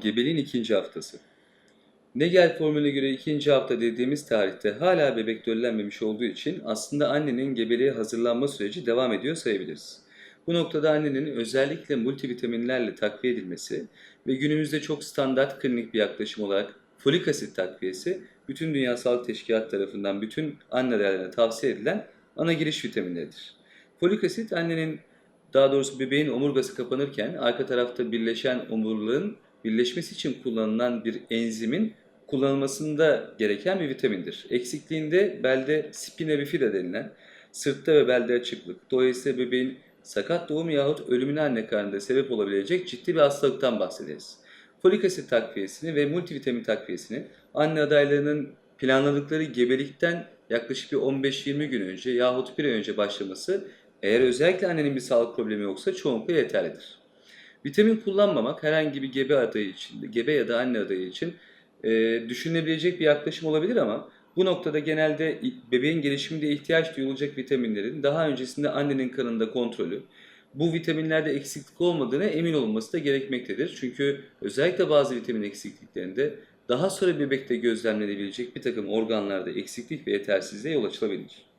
Gebeliğin ikinci haftası. Negel formülüne göre ikinci hafta dediğimiz tarihte hala bebek döllenmemiş olduğu için aslında annenin gebeliğe hazırlanma süreci devam ediyor sayabiliriz. Bu noktada annenin özellikle multivitaminlerle takviye edilmesi ve günümüzde çok standart klinik bir yaklaşım olarak folik asit takviyesi bütün Dünya Sağlık Teşkilatı tarafından bütün annelerine tavsiye edilen ana giriş vitaminleridir. Folik asit annenin daha doğrusu bebeğin omurgası kapanırken arka tarafta birleşen omurluğun birleşmesi için kullanılan bir enzimin kullanılmasında gereken bir vitamindir. Eksikliğinde belde spina bifida denilen sırtta ve belde açıklık, dolayısıyla bebeğin sakat doğum yahut ölümüne anne karnında sebep olabilecek ciddi bir hastalıktan bahsederiz. Folik asit takviyesini ve multivitamin takviyesini anne adaylarının planladıkları gebelikten yaklaşık bir 15-20 gün önce yahut bir önce başlaması eğer özellikle annenin bir sağlık problemi yoksa çoğunlukla yeterlidir. Vitamin kullanmamak herhangi bir gebe adayı için, gebe ya da anne adayı için e, düşünülebilecek bir yaklaşım olabilir ama bu noktada genelde bebeğin gelişiminde ihtiyaç duyulacak vitaminlerin daha öncesinde annenin kanında kontrolü, bu vitaminlerde eksiklik olmadığına emin olunması da gerekmektedir. Çünkü özellikle bazı vitamin eksikliklerinde daha sonra bebekte gözlemlenebilecek bir takım organlarda eksiklik ve yetersizliğe yol açılabilir.